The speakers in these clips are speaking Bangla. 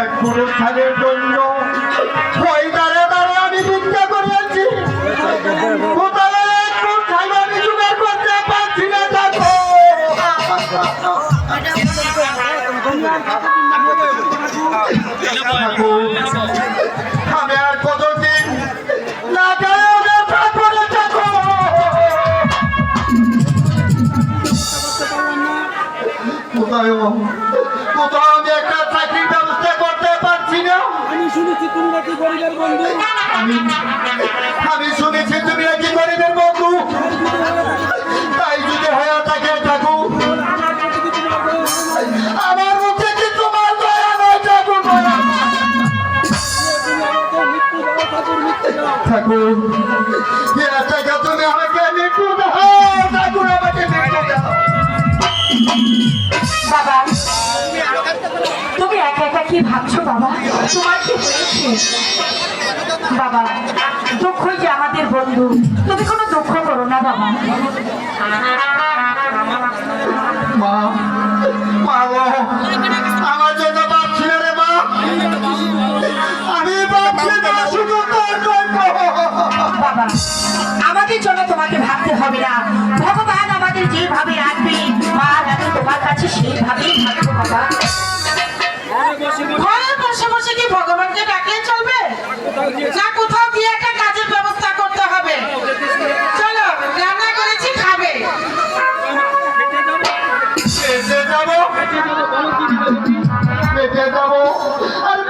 এক পুরস্কারের জন্য আমি শুনেছি তুমি নাকি গরিবের তাই যদি হয়ে থাকে ঠাকুর আমার মুখে কি তোমার দয়া ঠাকুর ঠাকুর থেকে। তুমি আমাকে মৃত্যু দাও ঠাকুর আমাকে তুমি একা একা কি ভাবছ, বাবা? তোমার কি হয়েছে? বাবা দুঃখই যে আমাদের বন্ধু। তুমি কোনো দুঃখ করো না বাবা। মা মা আমার জন্য ভাবছি না রে মা। আমি ভাবছি না শুধু বাবা আমাদের জন্য তোমাকে ভাবতে হবে না। ভগবান আমাদের যেভাবে রাখবে মা আমি তোমার কাছে সেইভাবেই না কোথাও গিয়ে একটা কাজের ব্যবস্থা করতে হবে। চলো রান্না করেছি খাবে। বলো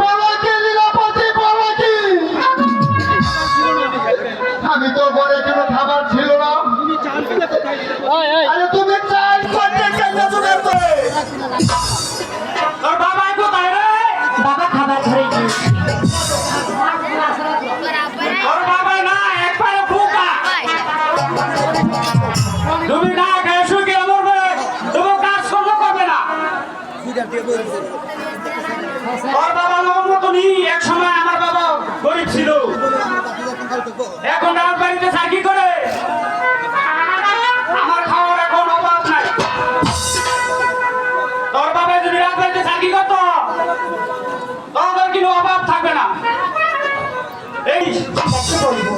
বলো বলো আমি তো ঘরে কোনো খাবার ছিল না। তুমি চাল আরে তুমি করতে কেন এই হ্যালো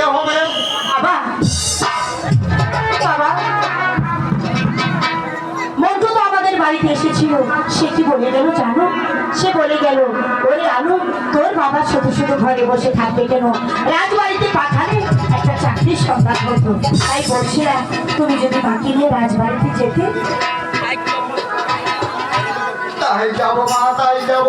ছিল, সে কি বলে গেল জানো? সে বলে গেল, ওরে আলু, তোর বাবা শুধু শুধু ঘরে বসে থাকবে কেন? রাজবাড়িতে পাঠালে একটা চাকরির সন্ধান হতো। তাই বলছিলাম তুমি যদি বাকি নিয়ে রাজবাড়িতে যেতে, তাই যাব মা, তাই যাব।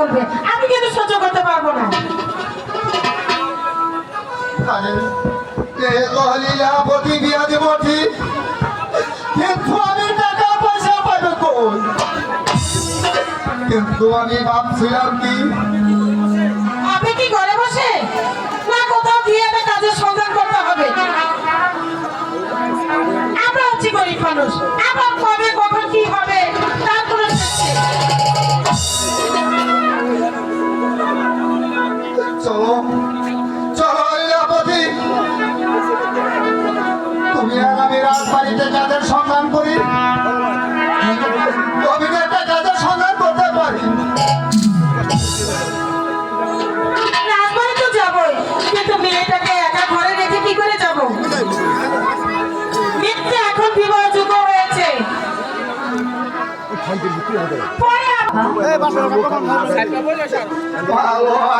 বলবে, আমি কিন্তু সহ্য করতে পারব না? বিয়া দেব ঠিক কিন্তু আমি টাকা পয়সা পাবে কোন কিন্তু আমি ভাবছিলাম কি?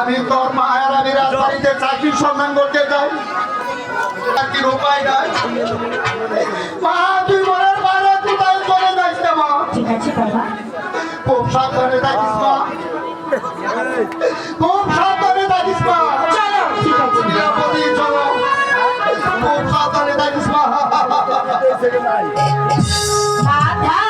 আমি তোর মায়ের আমি রাজবাড়িতে চাকরির সন্ধান করতে চাই চাকরির উপায় নাই মা তুই মনের বাইরে কোথায় চলে যাইস না মা খুব সাবধানে থাকিস মা খুব সাবধানে থাকিস মা নিরাপদে চলো খুব সাবধানে থাকিস মা মাথা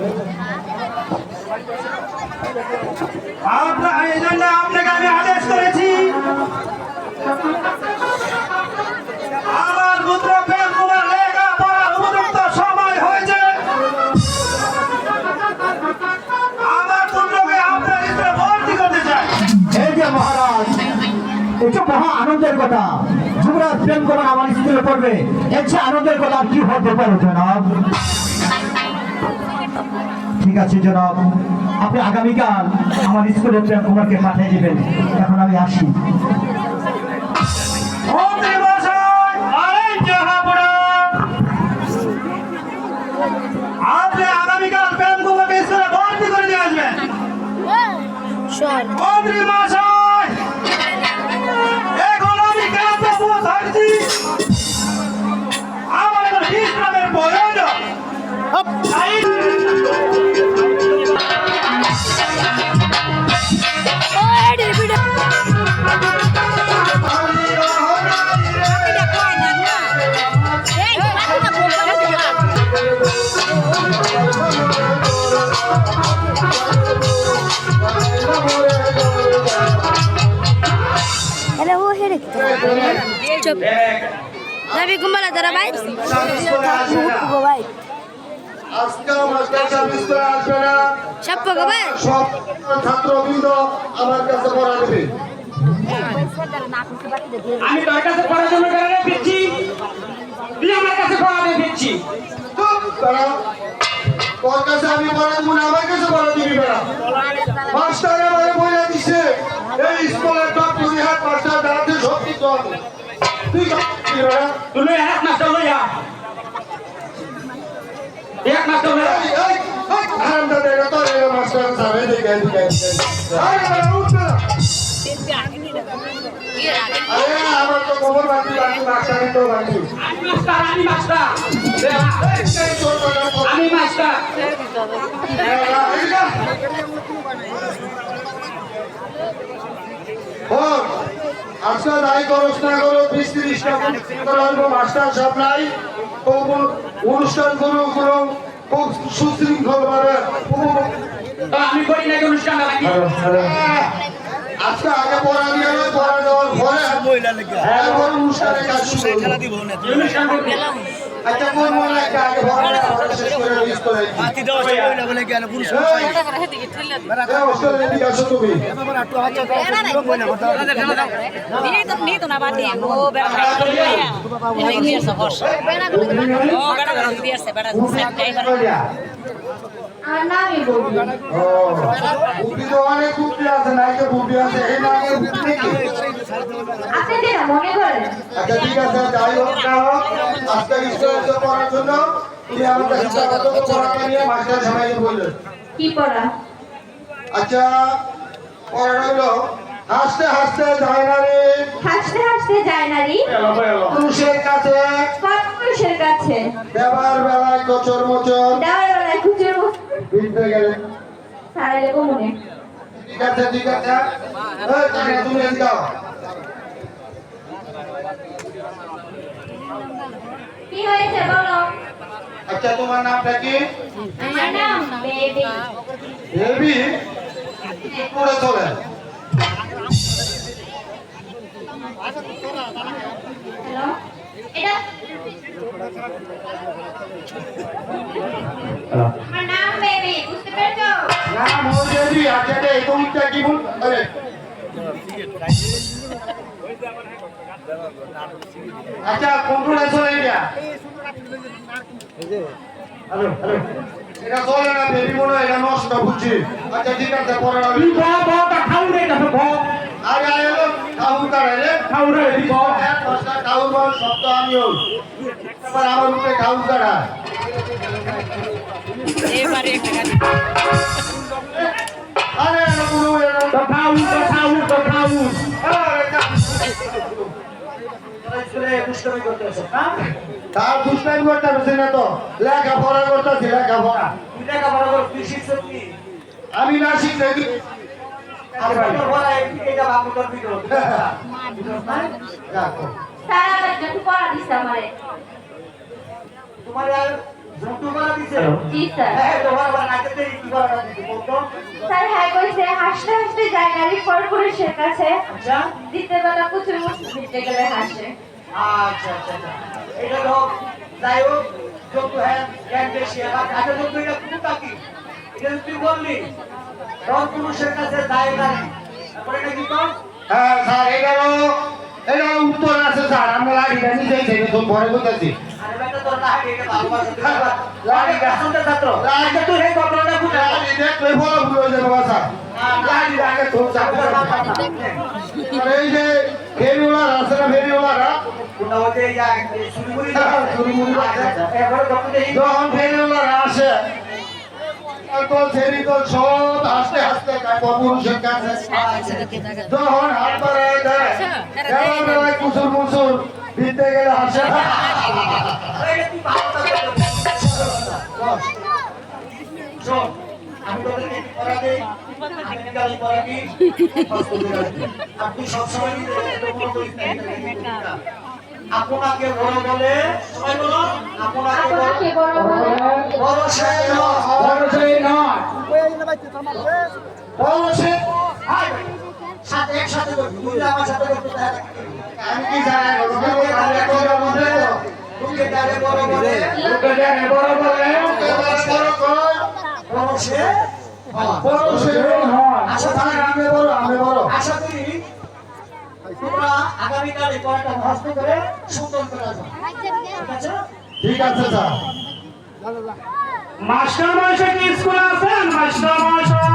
এই জন্য আপনাকে আদেশ করেছি। আমার পুত্র সময় হয়েছে। আমার পুত্রকে যে মহারাজ এটা মহা আনন্দের কথা, যুবরাজ প্রেম করেন আমার স্কুলে পড়বে এর চেয়ে আনন্দের কথা কি হতে পারে ঠিক আছে জনাব, আপনি আগামীকাল আমার স্কুলের প্রেম কুমারকে পাঠিয়ে দিবেন। এখন আমি আসি। আগামীকাল প্রেম কুমারকে স্কুলে ভর্তি করে দিয়ে আসবেন। মাস্টার আসবে না সব ছাত্রবৃন্দ আমার কাছে পড়া দেবে আমি তোর কাছে পড়াশোনা করে ফিরছি? তুই আমার কাছে পড়াতে ফিরছি চুপ তারা তোর কাছে আমি পড়া দেবো না আমার কাছে পড়া দিবি বেড়া মাস্টার বলে দিছে এই স্কুলের টপ দুই হাত মাস্টার দাঁড়াতে সত্যি তুই তুই মাস্টার লইয়া এক মাস্টার লইয়া তোর মাস্টার। আরে উঠ বেড়া। আরে আমার তো খবর বাকি বাকি মাস্টারের তো বাকি আমি মাস্টার আমি মাস্টার। আমি মাস্টার। আজকে নাই খরচ না করো বিশ তিরিশটা করব মাস্টার সব নাই। অনুষ্ঠান করো কোনো খুব সুশৃঙ্খল ভাবে। আমি করি নাকি অনুষ্ঠান নাকি আজকে আগে পড়া দিয়ে নয়, পড়া দেওয়ার পরে অনুষ্ঠানে কাজ শুরু আচ্ছা কোন মনে একটা আগে পড়া শেষ করে রিলিজ করে ও, অনেক আচ্ছা ঠিক আছে যাই হোক আজকে স্কুলে পড়ার জন্য তুমি আমার কাছে পড়াটা নিয়ে মাস্টার সবাইকে বললেন। কি পড়া? আচ্ছা পড়াটা হলো হাসতে হাসতে যায় না রে। হাসতে হাসতে যায় নারী পুরুষের কাছে। পুরুষের কাছে? ব্যবহার বেলায় কচর মোচর। দেওয়ার বেলায় খুচুর বিনতে গেলে। সারাইলে কমনে। ঠিক আছে ঠিক আছে। এই, তুমি তুমি যাও। কি হয়েছে বলো? আচ্ছা তোমার নামটা কি? আমার নাম বেবি। বেবি? পড়ে চলে হ্যালো? এটা আমার নাম বেবি বুঝতে পেরেছ নাম হল বেবি আচ্ছা রে এই তুমিটা কি বল আরে আচ্ছা কোনটা চলে এটা হ্যালো এটা চলে না বেবি মনে হয় এটা নষ্ট বুঝছি আচ্ছা ঠিক আছে পরে তার দুষ্টাইম করতে পারছি না তো? লেখাপড়া করতেছি লেখাপড়া। বড় তুই শিখছিস আমি না শিখতে তোমার আর তোমার দিছে? জি স্যার। হ্যাঁ তোমার আবার দেরি কি করা দিছে বলতো? স্যার হ্যাঁ কইছে হাসতে হাসতে যায় গাড়ি পর পুলিশের কাছে আচ্ছা। দিতে বেলা কুচুর মুচুর দিতে গেলে হাসে। আচ্ছা আচ্ছা আচ্ছা। এটা তো যাই হোক যত হ্যাঁ জ্ঞান বেশি আবার আচ্ছা যত এটা কোন কাকি এটা তুই বললি তখন পুরুষের কাছে যায় না তারপরে এটা কি কর হ্যাঁ স্যার এটারও এটার উত্তর আছে স্যার। আমরা লাঠিটা নিজেই থেকে তো এটা তো যখন ফেরিওয়ালারা আসে তো ফেরি তো সব হাসতে হাসতে যায়। কাছে যখন হাত বাড়ায় দেয় এবার বেলায় কুসুর মুসুর দিতে গেলে হাসে। আপনি সবসময় আপনাকে বড় বলে সবাই বলো আপনাকে বড় বড় সে বড় সে নয়। বড় সে হাই সাথে একসাথে করবি তুই আমার সাথে করতে আমি কি জানি? লোকে দাঁড়িয়ে করে বলে তোকে দাঁড়ে বড় বলে। লোকে দাঁড়িয়ে বড় বলে। বড় সে বড় সে হয় আচ্ছা তাহলে আমি বড় আমি বড় আশা করি তোমরা আগামীকাল এই পড়াটা মুখস্থ করে সুন্দর করে ঠিক আছে? ঠিক আছে স্যার। মাস্টার মহাশয় কি স্কুলে আছেন? মাস্টার মহাশয়?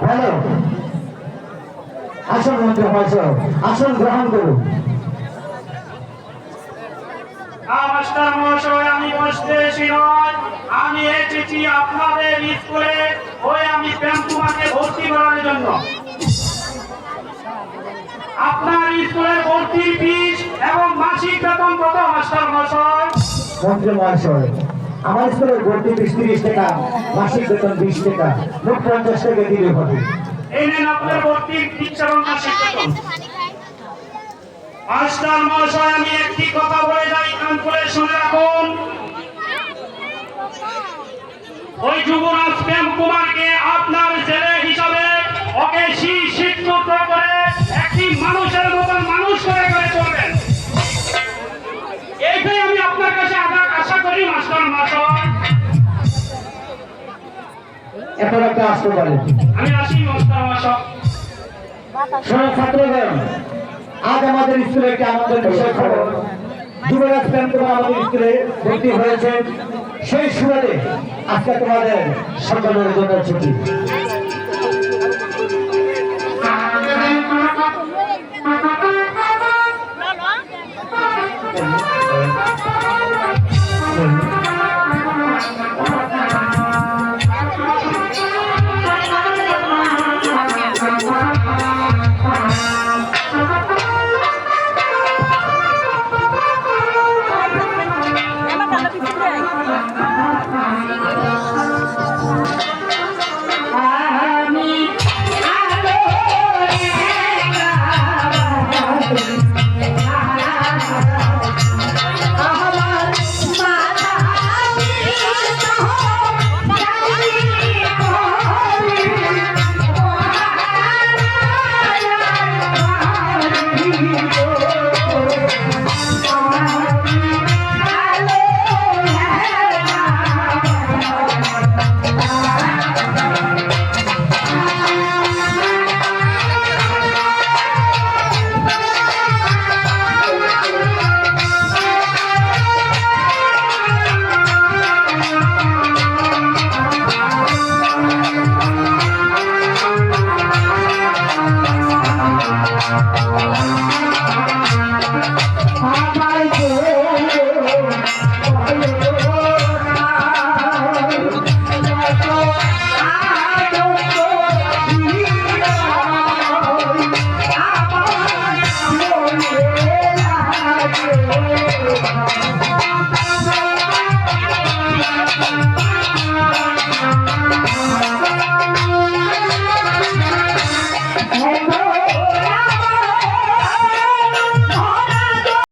হ্যালো। আসন মন্ত্রী মহাশয় আসন গ্রহণ করুন। হ্যাঁ, মাস্টার মহাশয় আমি বসতে এসি নয়। আমি এসেছি আপনাদের স্কুলে। ওই আমি প্রেম ভর্তি করার জন্য। আপনার স্কুলের ভর্তির ফিস এবং মাসিক বেতন কত মাস্টার মহাশয়? মন্ত্রী মহাশয় আমার স্কুলে ভর্তি বিশ তিরিশ টাকা মাসিক বেতন বিশ টাকা মোট পঞ্চাশ টাকা দিলে হবে। এই নেন আপনার ভর্তির ফিস এবং মাস্টার মহাশয় আমি একটি কথা বলে যাই কান করে শুনে রাখুন। ওই যুবরাজ প্রেম কুমারকে আপনার ছেলে হিসাবে ওকে শিক্ষিত করে একটি মানুষের মতন মানুষ করে গড়ে তুলবেন। এইটাই আমি আপনার কাছে আশা করি মাস্টার মহাশয়। এখন একটা আসতে পারে। আমি আসি শোনো ছাত্রগণ আজ আমাদের স্কুলে একটি আমাদের বিষয় খবর। যুবরাজ প্রেম কুমার আমাদের স্কুলে ভর্তি হয়েছে। সেই সুবাদে আজকে তোমাদের সকলের জন্য ছুটি।